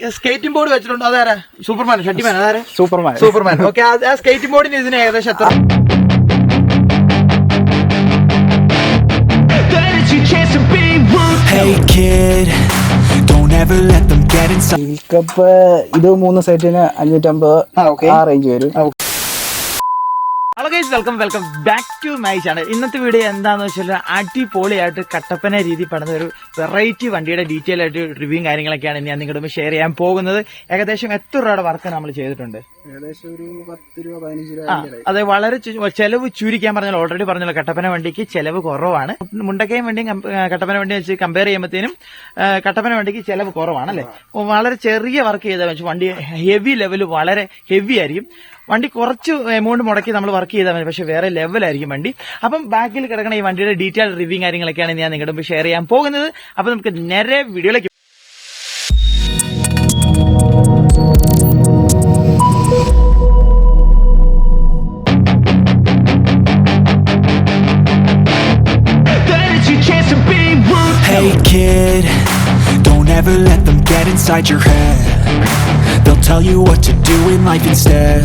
Skating board വെച്ചിട്ടുണ്ട്. അതാരെ? Superman Shaktimaan അതാരെ? Superman Superman okay ആ സ്കേറ്റിംഗ് ബോർഡിന് ഇതിന് ഏകദേശം എത്ര? ഇത് മൂന്ന് സെറ്റിന് അഞ്ഞൂറ്റമ്പത് ആ, റേഞ്ച് വരും. Guys welcome welcome back to my channel ഇന്നത്തെ വീഡിയോ എന്താന്ന് വെച്ചാൽ അടിപൊളിയായിട്ട് കട്ടപ്പന രീതി പണിത ഒരു വെറൈറ്റി വണ്ടിയുടെ ഡീറ്റെയിൽ ആയിട്ട് റിവ്യൂ കാര്യങ്ങളൊക്കെയാണ് ഞാൻ നിങ്ങളുടെ ഷെയർ ചെയ്യാൻ പോകുന്നത്. ഏകദേശം എത്ര രൂപയുടെ വർക്ക് നമ്മൾ ചെയ്തിട്ടുണ്ട്? ഏകദേശം ഒരു പത്ത് രൂപ പതിനഞ്ച് രൂപ അതെ വളരെ ചെലവ് ചുരുക്കാൻ പറഞ്ഞാൽ ഓൾറെഡി പറഞ്ഞല്ലോ കട്ടപ്പന വണ്ടിക്ക് ചെലവ് കുറവാണ്. മുണ്ടക്കയം വണ്ടിയും കട്ടപ്പന വണ്ടി വെച്ച് കമ്പയർ ചെയ്യുമ്പോഴത്തേനും കട്ടപ്പന വണ്ടിക്ക് ചെലവ് കുറവാണ് അല്ലെ വളരെ ചെറിയ വർക്ക് ചെയ്താൽ വെച്ച് വണ്ടി ഹെവി ലെവൽ വളരെ ഹെവി ആയിരിക്കും. വണ്ടി കുറച്ച് എമൗണ്ട് മുടക്കി നമ്മൾ വർക്ക് ചെയ്താൽ മതി പക്ഷെ വേറെ ലെവലായിരിക്കും വണ്ടി. അപ്പം ബാക്കിൽ കിടക്കുന്ന ഈ വണ്ടിയുടെ ഡീറ്റെയിൽ റിവ്യൂ കാര്യങ്ങളൊക്കെയാണ് ഞാൻ നിങ്ങളുടെ മുമ്പ് ഷെയർ ചെയ്യാൻ പോകുന്നത്. അപ്പൊ നമുക്ക് നേരെ വീഡിയോയിലേക്ക് don't let them get inside your head. They'll tell you what to do in life instead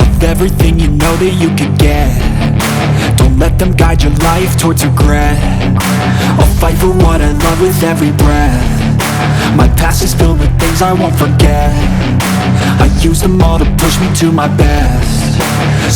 of everything you know that you could get. Don't let them guide your life towards regret. I'll fight for what I love with every breath. My past is filled with things I won't forget. I use them all to push me to my best.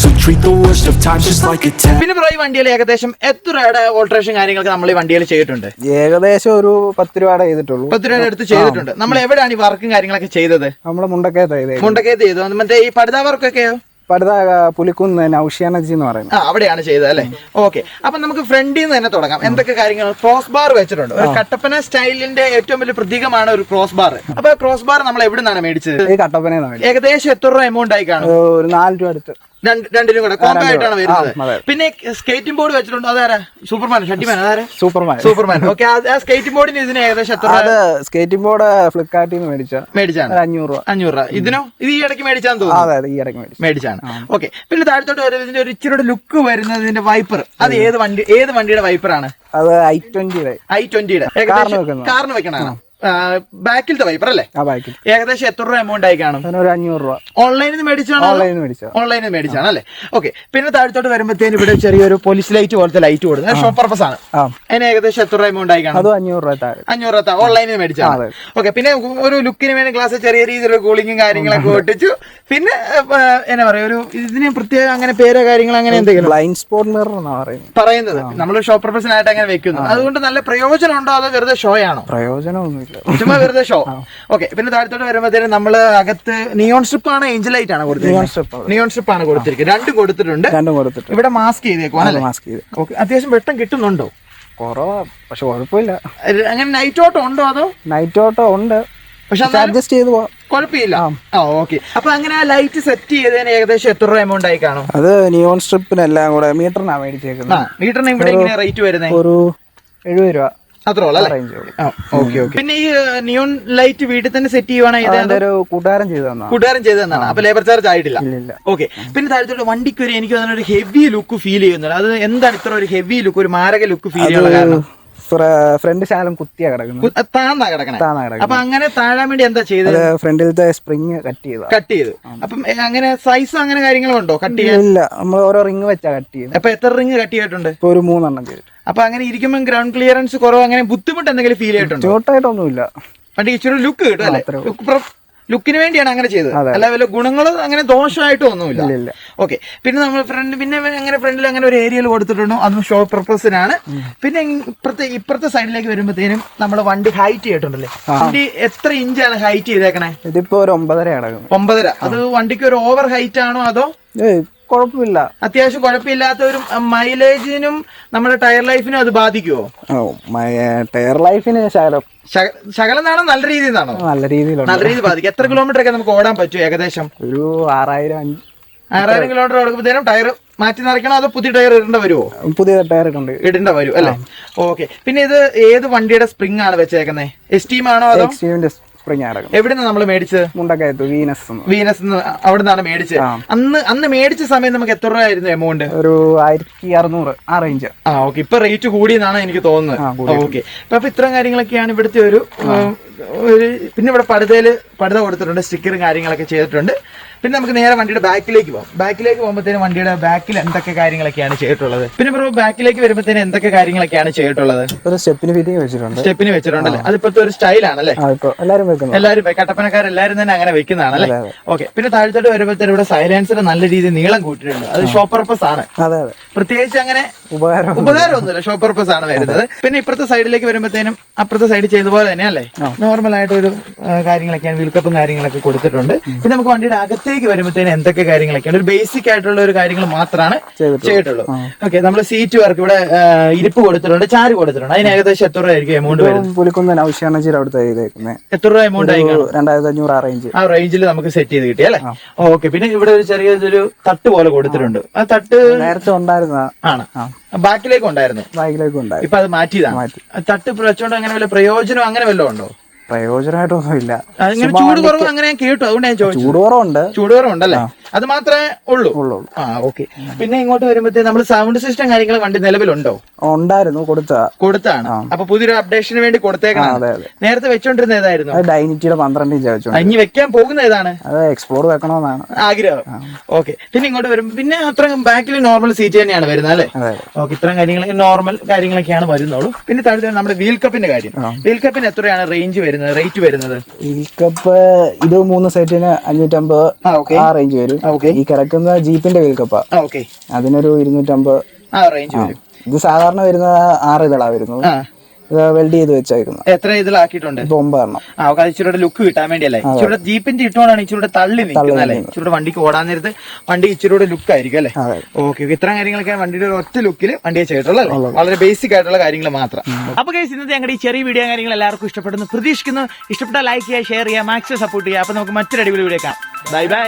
So treat the worst of times just like a test. പിന്നെ bro ഈ വണ്ടിയിൽ ഏകദേശം എത്ര രൂപയുടെ alteration കാര്യങ്ങളൊക്കെ നമ്മൾ ഈ വണ്ടിയിൽ ചെയ്തിട്ടുണ്ട്? ഏകദേശം ഒരു പത്ത് രൂപയുടെ ചെയ്തിട്ടുള്ളൂ. പത്ത് രൂപയുടെ അടുത്ത് ചെയ്തിട്ടുണ്ട്. നമ്മൾ എവിടെയാണ് ഈ വർക്കും കാര്യങ്ങളൊക്കെ ചെയ്തത്? നമ്മളെ മുണ്ടക്കയത്ത് ചെയ്തേ മുണ്ടക്കയത്ത് ചെയ്തു മറ്റേ ഈ പഠിതാ വർക്കൊക്കെയോ പടുത പുലിക്കുന്ന് നൗഷിയാനജി എന്ന് പറയുന്നത്. ആ അവിടെയാണ് ചെയ്തത് അല്ലേ? ഓക്കെ. അപ്പൊ നമുക്ക് ഫ്രണ്ടിൽ നിന്ന് തന്നെ തുടങ്ങാം. എന്തൊക്കെ കാര്യങ്ങൾ? ക്രോസ് ബാർ വെച്ചിട്ടുണ്ട്. ഒരു കട്ടപ്പന സ്റ്റൈലിന്റെ ഏറ്റവും വലിയ പ്രതീകമാണ് ഒരു ക്രോസ് ബാർ. അപ്പൊ ക്രോസ് ബാർ നമ്മൾ എവിടെ നിന്നാണ് മേടിച്ചത്. ഈ ഏകദേശം എത്ര രൂപ എമൗണ്ട് ആയി കാണും? ഒരു നാല് രൂപ അടുത്ത്. രണ്ടിനും കൂടെ. കോമ്പോ ആയിട്ടാണ് വരുന്നത്. പിന്നെ സ്കേറ്റിംഗ് ബോർഡ് വെച്ചിട്ടുണ്ട്. അതാരാ? സൂപ്പർമാൻ ഷട്ടിമാൻ. അതാരാ? സൂപ്പർമാൻ. സൂപ്പർമാൻ. ഓക്കെ ആ സ്കേറ്റിംഗ് ബോർഡിന് ഇതിന് ഏകദേശം എത്ര അത് സ്കേറ്റിംഗ് ബോർഡ് ഫ്ലിപ്കാർട്ടിൽ നിന്ന് മേടിച്ച മേടിച്ചാണ്. അഞ്ഞൂറ് രൂപ. അഞ്ഞൂറ് രൂപ. ഇതിനോ? ഇത് ഈ ഇടയ്ക്ക് മേടിച്ചാന്ന് തോന്നുന്നു. അതെ ഈ ഇടയ്ക്ക് മേടിച്ചു. മേടിച്ചാണ്. ഓക്കെ പിന്നെ താഴത്തോട്ട് വരുന്നത് ഇതിന്റെ ഒരു ഇച്ചിരി ലുക്ക് വരുന്നതിന്റെ വൈപ്പർ അത് ഏത് വണ്ടി ഏത് വണ്ടിയുടെ വൈപ്പറാണ് അത് ഐ ട്വന്റിയുടെ ഐ ട്വന്റിയുടെ കാറിന് വെക്കുന്നത്. ബാക്കിലത്തെ വൈപ്പർ അല്ലേ? ബാക്കിൽ. ഏകദേശം എത്ര രൂപ എമൗണ്ട് ആയി കാണും? അഞ്ഞൂറ് രൂപ. ഓൺലൈനിൽ മേടിച്ചാണ് ഓൺലൈനിൽ മേടിച്ചാണ് അല്ലേ? ഓക്കെ പിന്നെ താഴത്തോട്ട് വരുമ്പോഴത്തേന് ഇവിടെ ചെറിയൊരു പോലീസ് ലൈറ്റ് പോലത്തെ ലൈറ്റ് കൊടുക്കുന്നത് ഷോ പർപ്പസ് ആണ്. അതിന് ഏകദേശം എത്ര രൂപ എമൗണ്ട് ആയി കാണും? അഞ്ഞൂറ് രൂപ അഞ്ഞൂറ് രൂപ ഓൺലൈനിൽ മേടിച്ചാണ്. ഓക്കെ പിന്നെ ഒരു ലുക്കിന് വേണ്ടി ഗ്ലാസ് ചെറിയ രീതിയിലുള്ള കൂളിങ്ങും കാര്യങ്ങളൊക്കെ ഒട്ടിച്ചു. പിന്നെ എന്നാ പറയാ ഒരു ഇതിന് പ്രത്യേക അങ്ങനെ പേരോ കാര്യങ്ങൾ അങ്ങനെ എന്തെങ്കിലും? ബ്ലൈൻഡ് സ്പോട്ട് മിറർ പറയുന്നത്. പറയുന്നത്. നമ്മൾ ഷോ പർപ്പസിനായിട്ട് അങ്ങനെ വെക്കുന്നു. അതുകൊണ്ട് നല്ല പ്രയോജനം ഉണ്ടോ അതോ വെറുതെ ഷോ ആണോ? പ്രയോജനമൊന്നുമില്ല. ചുമ്മാ വെറുതെ ഷോ ഓക്കെ പിന്നെ താഴത്തോട്ട് വരുമ്പോഴത്തേനും നമ്മൾ അകത്ത് നിയോൺ സ്ട്രിപ്പ് ആണ് ഏഞ്ചൽ ലൈറ്റ് ആണ് കൊടുത്തിരിക്കുന്നത്. നിയോൺ സ്ട്രിപ്പ് ആണ്. കൊടുത്തിരിക്കുന്നത്. രണ്ടും കൊടുത്തിട്ടുണ്ട്. രണ്ടും കൊടുത്തിട്ട് ഇവിടെ മാസ്ക് ചെയ്തേക്കുവാണ് മാസ്ക് ചെയ്ത്. ഓക്കെ അത്യാവശ്യം വെട്ടം കിട്ടുന്നുണ്ടോ? കുറവാ പക്ഷെ കുഴപ്പമില്ല. അങ്ങനെ നൈറ്റ് ഓട്ടോ ഉണ്ടോ അതോ? നൈറ്റ് ഓട്ടോ ഉണ്ട്. പക്ഷെ അഡ്ജസ്റ്റ് ചെയ്ത് പോവാം. കുഴപ്പമില്ല. ആ. ഓക്കെ അപ്പൊ അങ്ങനെ ആ ലൈറ്റ് സെറ്റ് ചെയ്തതിന് ഏകദേശം എത്ര രൂപ എമൗണ്ട് ആയി കാണും? അത് നിയോൺ സ്ട്രിപ്പിനെല്ലാം കൂടെ മീറ്ററിനാ ആ മേടിച്ചേക്കുന്നത് മീറ്ററിന് ഇവിടെ റേറ്റ് വരുന്നത് ഒരു എഴുപത് രൂപ. അത്രേ ഉള്ളൂ അല്ലേ? റേഞ്ച് ഉള്ളൂ ഓക്കെ ഓക്കെ പിന്നെ ഈ നിയോൺ ലൈറ്റ് വീട്ടിൽ തന്നെ സെറ്റ് ചെയ്യുവാണെങ്കിൽ കൂട്ടുകാരൻ ചെയ്തു അപ്പൊ ലേബർ ചാർജ് ആയിട്ടില്ല. ഓക്കെ പിന്നെ താഴത്തോട്ട് വണ്ടിക്ക് ഒരു എനിക്ക് ഒരു ഹെവി ലുക്ക് ഫീൽ ചെയ്യുന്നുണ്ട്. അത് എന്താണ് ഇത്ര ഒരു ഹെവി ലുക്ക് ഒരു മാരക ലുക്ക് ഫീൽ ചെയ്യാനുള്ള കാരണം? ഫ്രണ്ട് ശാലം കുത്തിയാ കിടക്കുന്നത്. താന്നാ കിടക്കണേ. താന്നാ കിടക്കുന്നത്. അപ്പൊ അങ്ങനെ താഴാൻ വേണ്ടി എന്താ ചെയ്തത്? ഫ്രണ്ടിലത്തെ സ്പ്രിങ് കട്ട് ചെയ്ത് കട്ട് ചെയ്ത്. അപ്പം അങ്ങനെ സൈസ് അങ്ങനെ കാര്യങ്ങളുണ്ടോ കട്ട് ചെയ്യാൻ? ഇല്ല നമ്മൾ ഓരോ റിങ് വെച്ചാ കട്ട് ചെയ്യുന്നത്. അപ്പൊ എത്ര റിങ് കട്ട് ചെയ്തിട്ടുണ്ട്? ഇപ്പൊ ഒരു മൂന്നെണ്ണം ചെയ്തു അപ്പൊ അങ്ങനെ ഇരിക്കുമ്പോൾ ഗ്രൗണ്ട് ക്ലിയറൻസ് കുറവ് അങ്ങനെ ബുദ്ധിമുട്ട് എന്തെങ്കിലും ഫീൽ ചെയ്തിട്ടുണ്ടോ? ചോട്ടായിട്ടൊന്നുമില്ല. വണ്ടി ഇച്ചിരി ലുക്ക് കിട്ടും അല്ലേ? ലുക്കിന് വേണ്ടിയാണ് അങ്ങനെ ചെയ്തത്. അല്ല വല്ല ഗുണങ്ങൾ അങ്ങനെ ദോഷമായിട്ട് ഒന്നുമില്ല. ഓക്കെ. പിന്നെ നമ്മൾ ഫ്രണ്ട് പിന്നെ അങ്ങനെ ഫ്രണ്ടിൽ അങ്ങനെ ഒരു ഏരിയയിൽ കൊടുത്തിട്ടുണ്ടോ. അതും ഷോ പർപ്പസിനാണ് പിന്നെ ഇപ്പുറത്തെ ഇപ്പുറത്തെ സൈഡിലേക്ക് വരുമ്പോഴത്തേനും നമ്മൾ വണ്ടി ഹൈറ്റ് ചെയ്തിട്ടുണ്ടല്ലേ? വണ്ടി എത്ര ഇഞ്ചാണ് ഹൈറ്റ് ചെയ്തേക്കണേ? ഇതിപ്പോ ഒരു ഒമ്പതര ഒമ്പതര. അത് വണ്ടിക്ക് ഒരു ഓവർ ഹൈറ്റ് ആണോ അതോ? കുഴപ്പമില്ല. അത്യാവശ്യം കുഴപ്പമില്ലാത്ത ഒരു മൈലേജിനും നമ്മുടെ ടയർ ലൈഫിനും അത് ബാധിക്കുമോ ടയർ ലൈഫിന് ശകലം. ശക- ശകലം എന്നാണോ? നല്ല രീതിയിൽ നിന്നാണോ? നല്ല രീതിയിൽ നല്ല രീതിയിൽ ബാധിക്കും. എത്ര കിലോമീറ്റർ ഒക്കെ നമുക്ക് ഓടാൻ പറ്റും ഏകദേശം? ഒരു ആറായിരം ആറായിരം കിലോമീറ്റർ ഓടുമ്പോഴത്തേനും ടയർ മാറ്റി നിറയ്ക്കണോ അതോ പുതിയ ടയർ ഇടേണ്ട വരുമോ പുതിയ ടയർ ഇട്ടുണ്ട് ഇടേണ്ട വരും അല്ലേ? ഓക്കെ. പിന്നെ ഇത് ഏത് വണ്ടിയുടെ സ്പ്രിംഗ് ആണ് വെച്ചേക്കുന്നത് എസ്റ്റീം ആണോ അതോ? എക്സ്റ്റീവിന്റെ സ്പ്രിങ് ആടകം എവിടെ നമ്മൾ മേടിച്ചത്? മുണ്ടക്കയത്ത് വീനസ് വീനസ് അവിടെ നിന്നാണ് മേടിച്ചത് അന്ന് അന്ന് മേടിച്ച സമയം നമുക്ക് എത്ര രൂപ ആയിരുന്നു എമൗണ്ട് ഒരു ആയിരത്തി അറുന്നൂറ് ആ റേഞ്ച് ആ ഓക്കെ ഇപ്പൊ റേറ്റ് കൂടിയെന്നാണ് എനിക്ക് തോന്നുന്നത്. ഓക്കെ അപ്പൊ ഇത്രയും കാര്യങ്ങളൊക്കെയാണ് ഇവിടുത്തെ ഒരു ഒരു പിന്നെ ഇവിടെ പടുതയിൽ പടുത കൊടുത്തിട്ടുണ്ട് സ്റ്റിക്കറും കാര്യങ്ങളൊക്കെ ചെയ്തിട്ടുണ്ട്. പിന്നെ നമുക്ക് നേരെ വണ്ടിയുടെ ബാക്കിലേക്ക് പോകാം ബാക്കിലേക്ക് പോകുമ്പോഴത്തേനും വണ്ടിയുടെ ബാക്കിൽ എന്തൊക്കെ കാര്യങ്ങളൊക്കെയാണ് ചെയ്തിട്ടുള്ളത്? പിന്നെ ബ്രോ ബാക്കിലേക്ക് വരുമ്പോഴത്തേനും എന്തൊക്കെ കാര്യങ്ങളൊക്കെയാണ് ചെയ്തിട്ടുള്ളത്? ഒരു സ്റ്റെപ്പിന് ഫിറ്റിംഗ് വെച്ചിട്ടുണ്ട്. സ്റ്റെപ്പിന് വെച്ചിട്ടുണ്ടല്ലേ? അതിപ്പോഴത്തെ ഒരു സ്റ്റൈലാണല്ലേ? എല്ലാവരും വെക്കുന്നത്. എല്ലാവരും കട്ടപ്പനക്കാർ എല്ലാവരും തന്നെ അങ്ങനെ വെക്കുന്നതാണല്ലേ? അല്ലേ ഓക്കെ. പിന്നെ താഴ്ത്തോട്ട് വരുമ്പോഴത്തേനും ഇവിടെ സൈലൻസിന് നല്ല രീതിയിൽ നീളം കൂട്ടിയിട്ടുണ്ട്. അത് ഷോ പർപ്പസ് ആണ്. പ്രത്യേകിച്ച് അങ്ങനെ ഉപകാരം ഉപകാരമൊന്നുമില്ല. ഷോ പർപ്പസ് ആണ് വരുന്നത്. പിന്നെ ഇപ്പുറത്തെ സൈഡിലേക്ക് വരുമ്പോഴത്തേനും അപ്പുറത്തെ സൈഡ് ചെയ്ത പോലെ തന്നെ അല്ലേ നോർമൽ ആയിട്ട് ഒരു കാര്യങ്ങളൊക്കെയാണ് വീൽക്കപ്പും കാര്യങ്ങളൊക്കെ കൊടുത്തിട്ടുണ്ട്. പിന്നെ നമുക്ക് വണ്ടിയുടെ അകത്തേക്ക് വരുമ്പോഴത്തേന് എന്തൊക്കെ കാര്യങ്ങളൊക്കെയാണ് ഒരു ബേസിക് ആയിട്ടുള്ള ഒരു കാര്യങ്ങൾ മാത്രമാണ് ചെയ്തിട്ടുള്ളൂ. ഓക്കെ നമ്മൾ സീറ്റ് വർക്ക് ഇവിടെ ഇരിപ്പ് കൊടുത്തിട്ടുണ്ട് ചാര് കൊടുത്തിട്ടുണ്ട്. അതിന് ഏകദേശം എത്ര രൂപ ആയിരിക്കും എമൗണ്ട് വരുന്നത്? ആവശ്യമാണ് അവിടുത്തെ എത്ര രൂപ എമൗണ്ട് രണ്ടായിരത്തി അഞ്ഞൂറ് ആ റേഞ്ച് ആ റേഞ്ചിൽ നമുക്ക് സെറ്റ് ചെയ്ത് കിട്ടി അല്ലേ? ഓക്കെ പിന്നെ ഇവിടെ ഒരു ചെറിയൊരു തട്ട് പോലെ കൊടുത്തിട്ടുണ്ട്. ആ. തട്ട് നേരത്തെ ഉണ്ടായിരുന്ന ആണ്. ബാക്കിലേക്ക് ഉണ്ടായിരുന്നു. ബാക്കിലേക്ക് ഉണ്ടായിരുന്നു. ഇപ്പൊ അത് മാറ്റിയതാണ്. തട്ട് വെച്ചോണ്ട് അങ്ങനെ വല്ല പ്രയോജനം അങ്ങനെ വല്ലതും ഉണ്ടോ? പ്രയോജനമായിട്ടൊന്നുമില്ല. അതിങ്ങനെ ചൂട് കുറവ് അങ്ങനെ ഞാൻ കേട്ടു അതുകൊണ്ട് ഞാൻ ചോദിച്ചു ചൂട് കുറവുണ്ട്. ചൂട് കുറവുണ്ടല്ലേ? അത് മാത്രമേ ഉള്ളൂ. ഉള്ളൂ. ആ ഓക്കെ പിന്നെ ഇങ്ങോട്ട് വരുമ്പോഴത്തേ നമ്മൾ സൗണ്ട് സിസ്റ്റം കാര്യങ്ങൾ വണ്ടി നിലവിലുണ്ടോ? ഉണ്ടായിരുന്നു കൊടുത്ത. കൊടുത്താണ്. അപ്പൊ പുതിയൊരു അപ്ഡേഷന് വേണ്ടി കൊടുത്തേക്കണം. നേരത്തെ വെച്ചോണ്ടിരുന്ന ഏതായിരുന്നു? ഡൈനിറ്റിയുടെ പന്ത്രണ്ട് ഇഞ്ച് വെച്ചോണ്ട് ആ, ഇനി വെക്കാൻ പോകുന്ന ഏതാണ്? അത് എക്സ്പ്ലോർ വെക്കണമെന്നാണ്. ആഗ്രഹം. ഓക്കെ പിന്നെ ഇങ്ങോട്ട് വരുമ്പോ പിന്നെ അത്ര ബാക്കിൽ നോർമൽ സീറ്റ് തന്നെയാണ് വരുന്നത് അല്ലേ? ഓക്കെ ഇത്രയും കാര്യങ്ങൾ നോർമൽ കാര്യങ്ങളൊക്കെയാണ് വരുന്നുള്ളൂ. പിന്നെ താഴെ നമ്മുടെ വീൽ കപ്പിന്റെ കാര്യം. വീൽ കപ്പിന് എത്രയാണ് റേഞ്ച് വരുന്നത്? റേറ്റ് വരുന്നത്? വീൽ കപ്പ് ഇത് മൂന്ന് സെറ്റിന് അഞ്ഞൂറ്റമ്പത് ആ റേഞ്ച് വരും. ഈ കിടക്കുന്ന ജീപ്പിന്റെ വീൽക്കപ്പ അതിനൊരു ഇരുന്നൂറ്റമ്പത് ഇത് സാധാരണ വരുന്ന ആറ് ഇതളാ വരുന്നു വെൽഡ് ചെയ്ത് വെച്ചേക്കുന്നത് എത്ര ഇതിലാക്കിയിട്ടുണ്ട്? ഇപ്പൊ ഒമ്പതെണ്ണം. ഇച്ചിരി ലുക്ക് കിട്ടാൻ വേണ്ടിയല്ലേ? ഇച്ചിരി ജീപ്പിന്റെ ഇട്ടുകൊണ്ടാണ് ഇച്ചിരി തള്ളി നിൽക്കുന്നത് അല്ലേ? ഇച്ചിരി വണ്ടിക്ക് ഓടാൻ നേരത്ത് വണ്ടി ഇച്ചിരി ലുക്ക് ആയിരിക്കും അല്ലേ? ഓക്കെ ഇത്രയും കാര്യങ്ങളൊക്കെ വണ്ടിയുടെ ഒരു ഒറ്റ ലുക്കിൽ വണ്ടിയെ ചെയ്തിട്ടുള്ളൂ വളരെ ബേസിക് ആയിട്ടുള്ള കാര്യങ്ങൾ മാത്രം. അപ്പൊ കേസ് ഇന്നത്തെ ഞങ്ങളുടെ ഈ ചെറിയ വീഡിയോ കാര്യങ്ങൾ എല്ലാവർക്കും ഇഷ്ടപ്പെടുന്നു. പ്രതീക്ഷിക്കുന്നു. ഇഷ്ടപ്പെട്ട ലൈക്ക് ചെയ്യുക ഷെയർ ചെയ്യുക മാക്സിമം സപ്പോർട്ട് ചെയ്യുക. അപ്പൊ നമുക്ക് മറ്റൊരു അടിപൊളി വീഡിയോ കാണാം. Bye bye